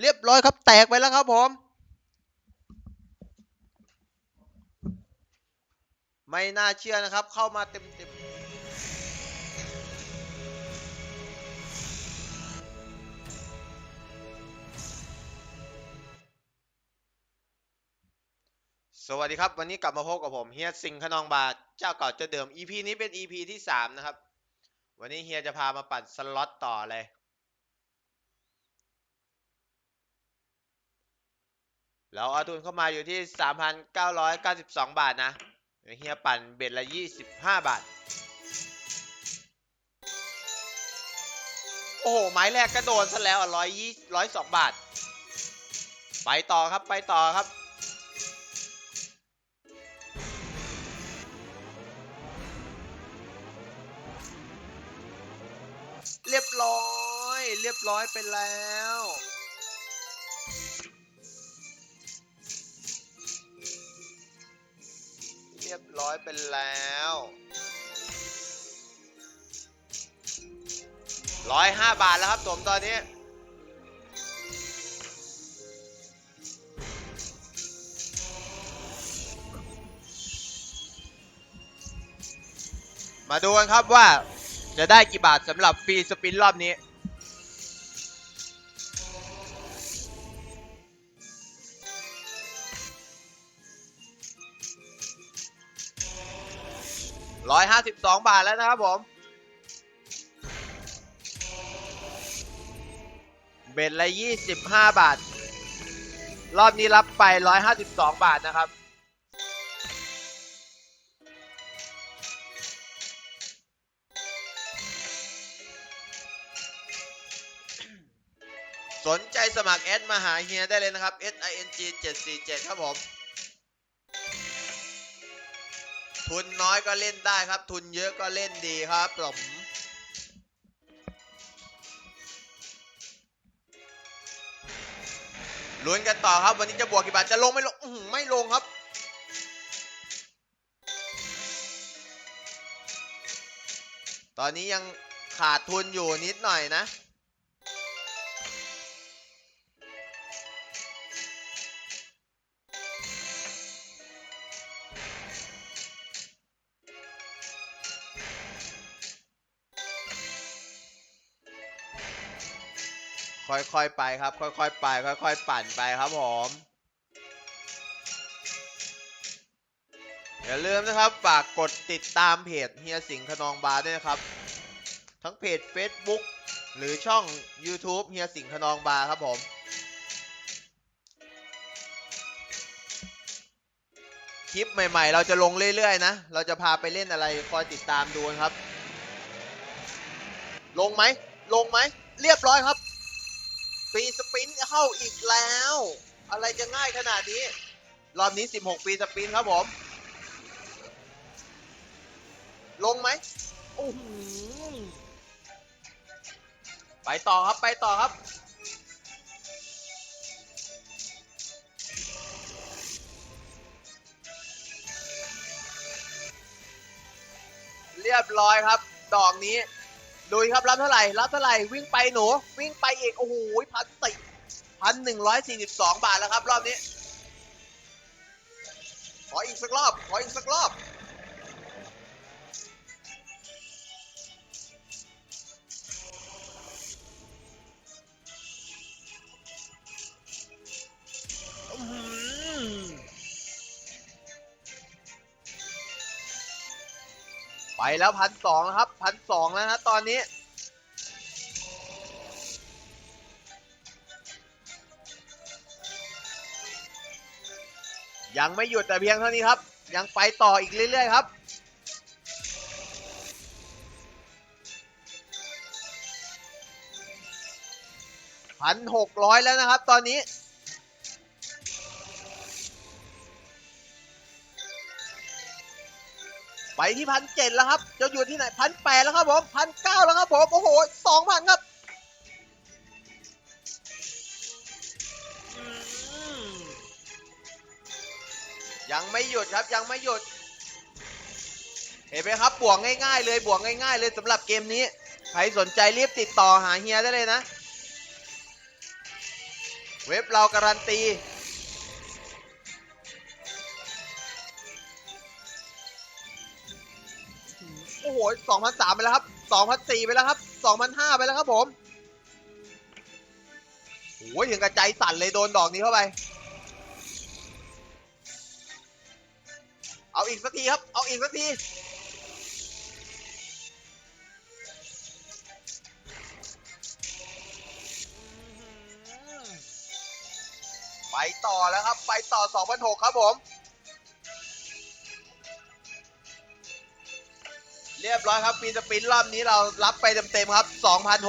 เรียบร้อยครับ แตกไปแล้วครับผม ไม่น่าเชื่อนะครับ เข้ามาเต็มเต็มสวัสดีครับ วันนี้กลับมาพบกับผมเฮียสิงห์ขนองบาทเจ้าเก่าเจ้าเดิม EP นี้เป็น EP ที่สามนะครับ วันนี้เฮียจะพามาปั่นสล็อตต่อเลย เราเอาทุนเข้ามาอยู่ที่ 3,992 บาทนะเดี๋ยวเฮียปั่นเบ็ดละ 25 บาท โอ้โห ไม้แรกก็โดนซะแล้วอะ120 102บาท ไปต่อครับ ไปต่อครับ เรียบร้อย เรียบร้อยไปแล้ว รียบร้อยไปแล้วร้อยห้าบาทแล้วครับผมตอนนี้ มาดูกันครับว่าจะได้กี่บาทสำหรับฟรีสปินรอบนี้ ร้อยห้าสิบสองบาทแล้วนะครับผม เบ็ดละยี่สิบห้าบาท รอบนี้รับไปร้อยห้าสิบสองบาทนะครับ สนใจสมัครแอดมาหาเฮียได้เลยนะครับ S I N G 747 ครับผม ทุนน้อยก็เล่นได้ครับ ทุนเยอะก็เล่นดีครับผมลุ้นกันต่อครับ วันนี้จะบวกกี่บาทจะลงไม่ลงอื้อหือไม่ลงครับ ตอนนี้ยังขาดทุนอยู่นิดหน่อยนะ ค่อยๆไปครับ ค่อยๆไป ค่อย ๆ ปั่นไปครับผมอย่าลืมนะครับฝากกดติดตามเพจเฮียสิงห์ขนองบาร์ด้วยนะครับ ทั้งเพจ Facebook หรือช่อง YouTube เฮียสิงห์ขนองบาร์ครับผมคลิปใหม่ ๆ เราจะลงเรื่อย ๆ นะ เราจะพาไปเล่นอะไร คอยติดตามดูนะครับ ลงไหม ลงไหม เรียบร้อยครับ ปีสปรินต์เข้าอีกแล้ว อะไรจะง่ายขนาดนี้ รอบนี้ 16 ปีสปรินต์ครับผม ลงไหมโอ้โหไปต่อครับไปต่อครับ เรียบร้อยครับ ดอกนี้ ลุยครับรับเท่าไหร่รับเท่าไหร่วิ่งไปหนูวิ่งไปเอกโอ้โหพันสี่พันหนึ่งร้อยสี่สิบสองบาทแล้วครับ รอบนี้ ขออีกสักรอบ ขออีกสักรอบ ไปแล้วพันสองแล้วครับพันสองแล้วนะตอนนี้ ยังไม่หยุดแต่เพียงเท่านี้ครับ ยังไปต่ออีกเรื่อย ๆ ครับพันหกร้อยแล้วนะครับ ตอนนี้ ไปที่พันเจ็ดแล้วครับ จะอยู่ที่ไหนพันแปดแล้วครับผมพันเก้าแล้วครับผม โอ้โหสองพันครับยังไม่หยุดครับยังไม่หยุด เห็นไหมครับบวกง่ายๆเลยบวกง่าย ๆ เลยสำหรับเกมนี้ ใครสนใจรีบติดต่อหาเฮียได้เลยนะ เว็บเราการันตี โอ้โห2,003ไปแล้วครับ2,004ไปแล้วครับ2,005ไปแล้วครับผมโอ้ยถึงกระใจสั่นเลยโดนดอกนี้เข้าไป เอาอีกสักทีครับ เอาอีกสักที ไปต่อแล้วครับ ไปต่อ 2,006 ครับผม เรียบร้อยครับปีสปินรอบนี้เรารับไปเต็มๆครับ 2,600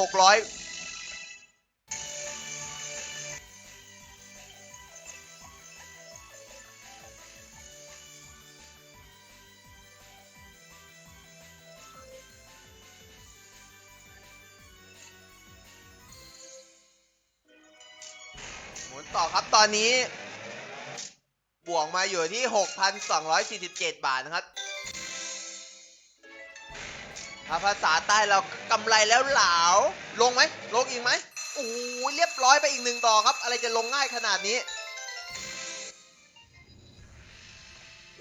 หมุนต่อครับตอนนี้ บวกมาอยู่ที่ 6,247 บาทนะครับ ถ้าภาษาใต้เรากำไรแล้วเหลาลงไหมลงอีกไหมโอ้ยเรียบร้อยไปอีกหนึ่งต่อครับ อะไรจะลงง่ายขนาดนี้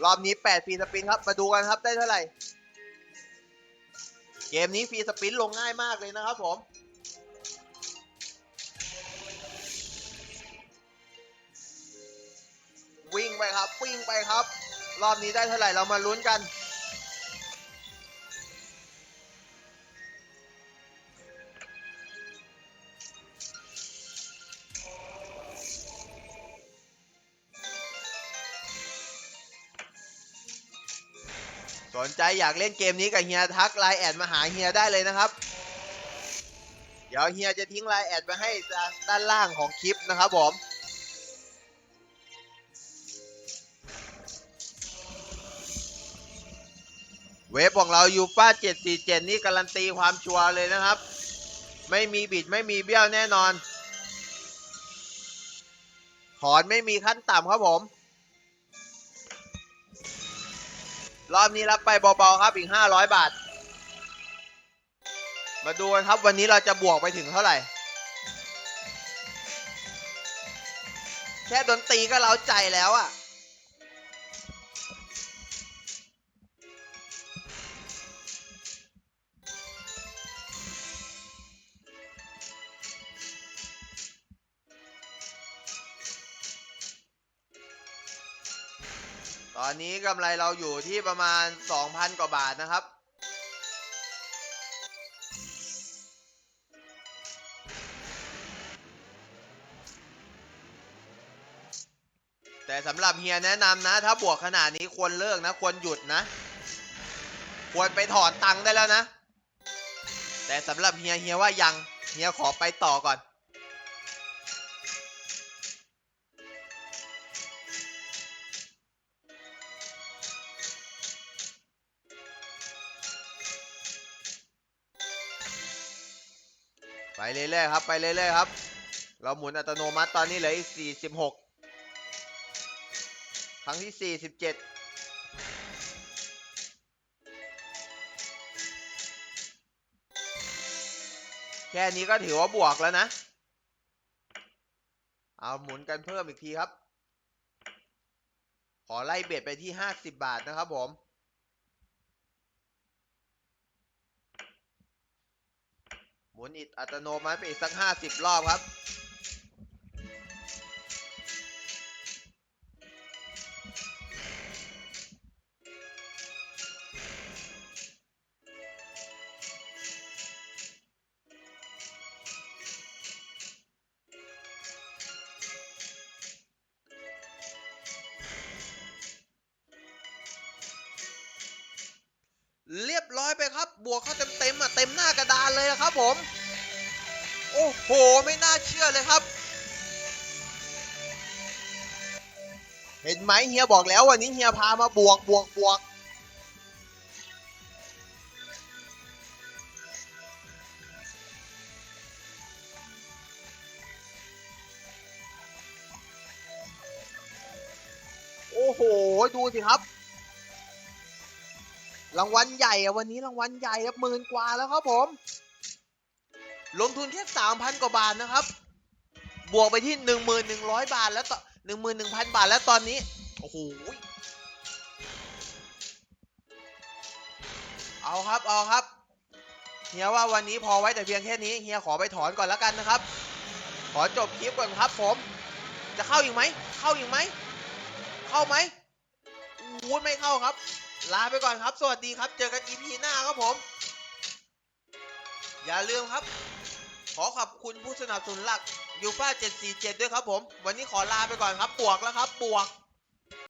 รอบนี้ 8 ฟรีสปินครับ มาดูกันครับได้เท่าไหร่ เกมนี้ฟรีสปินลงง่ายมากเลยนะครับผมวิ่งไปครับ วิ่งไปครับ รอบนี้ได้เท่าไหร่เรามาลุ้นกัน อยากเล่นเกมนี้กับเฮียทักไลน์แอดมาหาเฮียได้เลยนะครับ เดี๋ยวเฮียจะทิ้งไลน์แอดไว้ให้ด้านล่างของคลิปนะครับผมเว็บของเรายูฟ่า747 นี่การันตีความชัวร์เลยนะครับ ไม่มีบิดไม่มีเบี้ยวแน่นอน ถอนไม่มีขั้นต่ำครับผม รอบนี้รับไปเบาๆครับอีก 500 บาท มาดูกันครับวันนี้เราจะบวกไปถึงเท่าไหร่ แค่ดนตรีก็เล้าใจแล้วอะ ตอนนี้กำไรเราอยู่ที่ประมาณ 2,000 กว่าบาทนะครับ แต่สำหรับเฮียแนะนำนะ ถ้าบวกขนาดนี้ควรเลิกนะ ควรหยุดนะ ควรไปถอนตังค์ได้แล้วนะ แต่สำหรับเฮียเฮียว่ายัง เฮียขอไปต่อก่อน ไปเรื่อยๆครับไปเรื่อยๆครับ เราหมุนอัตโนมัติตอนนี้เหลืออีก 46 ครั้งที่ 47แค่นี้ก็ถือว่าบวกแล้วนะ เอาหมุนกันเพิ่มอีกทีครับ ขอไล่เบ็ดไปที่ 50 บาทนะครับผม มุนอิดอัตโนมัติไปอีกสักห้าสิบรอบครับ บวกเข้าเต็มๆอะเต็มหน้ากระดานเลยนะครับผม โอ้โห ไม่น่าเชื่อเลยครับเห็นไหมเฮียบอกแล้ววันนี้เฮียพามาบวกบวกบวก โอ้โห ดูสิครับ รางวัลใหญ่อะวันนี้รางวัลใหญ่ครับหมื่นกว่าแล้วครับผม ลงทุนแค่สามพันกว่าบาทนะครับ บวกไปที่หนึ่งหมื่นหนึ่งร้อยบาทแล้วต่อหนึ่งหมื่นหนึ่งพันบาทแล้วตอนนี้ โอ้โหเอาครับเอาครับเฮียว่าวันนี้พอไว้แต่เพียงแค่นี้เฮียขอไปถอนก่อนแล้วกันนะครับ ขอจบคลิปก่อนครับผม จะเข้าอีกไหม เข้าอีกไหม เข้าไหมอู้ไม่เข้าครับ ลาไปก่อนครับ สวัสดีครับ เจอกัน EP หน้าครับผม อย่าลืมครับ ขอขอบคุณผู้สนับสนุนหลักยูฟ่า747 ด้วยครับผม วันนี้ขอลาไปก่อนครับ บวกแล้วครับ บวก